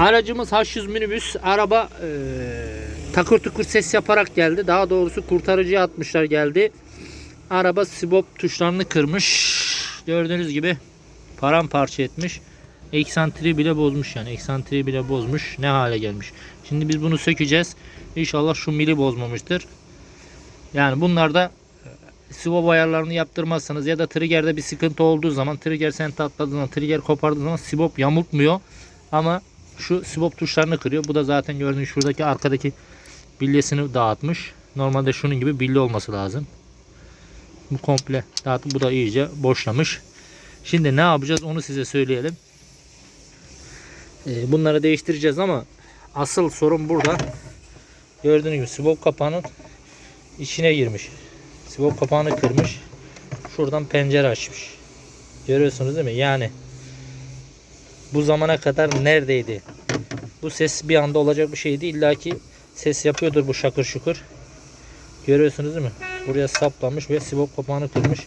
Aracımız H100 minibüs. Araba eee, takır tukur ses yaparak geldi. Daha doğrusu kurtarıcıya atmışlar geldi. Araba sibop tuşlarını kırmış. Gördüğünüz gibi paramparça etmiş. Eksantriği bile bozmuş yani. Eksantriği bile bozmuş. Ne hale gelmiş. Şimdi biz bunu sökeceğiz. İnşallah şu mili bozmamıştır. Yani bunlarda sibop ayarlarını yaptırmazsanız ya da trigger'de bir sıkıntı olduğu zaman trigger senti atladığı zaman trigger kopardığı zaman sibop yamultmuyor. Ama şu sibop tuşlarını kırıyor. Bu da zaten gördüğünüz şuradaki arkadaki bilyesini dağıtmış. Normalde şunun gibi bilye olması lazım. Bu komple dağıtıp bu da iyice boşlamış. Şimdi ne yapacağız onu size söyleyelim. Ee, bunları değiştireceğiz ama asıl sorun burada. Gördüğünüz gibi sibop kapağının içine girmiş. Sibop kapağını kırmış. Şuradan pencere açmış. Görüyorsunuz değil mi? Yani bu zamana kadar neredeydi? Bu ses bir anda olacak bir şeydi. İlla ki ses yapıyordur bu şakır şukur. Görüyorsunuz değil mi? Buraya saplamış ve sibop kapağını kırmış.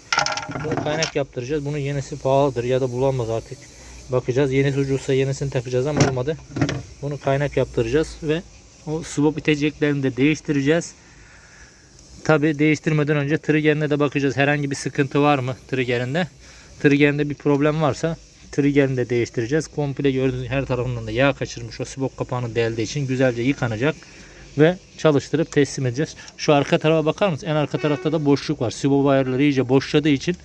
Bunu kaynak yaptıracağız. Bunun yenisi pahalıdır ya da bulamaz artık. Bakacağız. Yenisi ucuzsa yenisini takacağız ama olmadı. Bunu kaynak yaptıracağız ve o sibop iteceklerini de değiştireceğiz. Tabi değiştirmeden önce triggerine de bakacağız. Herhangi bir sıkıntı var mı triggerinde? Triggerinde bir problem varsa triggerini de değiştireceğiz. Komple gördüğünüz her tarafından da yağ kaçırmış o sibop kapağını deldiği için güzelce yıkanacak ve çalıştırıp teslim edeceğiz. Şu arka tarafa bakar mısınız? En arka tarafta da boşluk var. Sibop ayarları iyice boşladığı için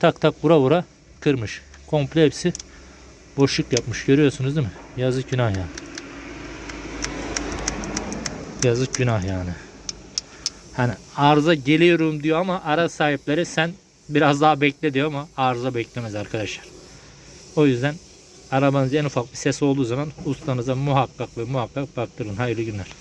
tak tak vura vura kırmış. Komple hepsi boşluk yapmış. Görüyorsunuz değil mi? Yazık günah ya. Yazık günah yani. Hani arıza geliyorum diyor ama ara sahipleri sen biraz daha bekle diyor ama arıza beklemez arkadaşlar. O yüzden arabanızda en ufak bir ses olduğu zaman ustanıza muhakkak ve muhakkak baktırın. Hayırlı günler.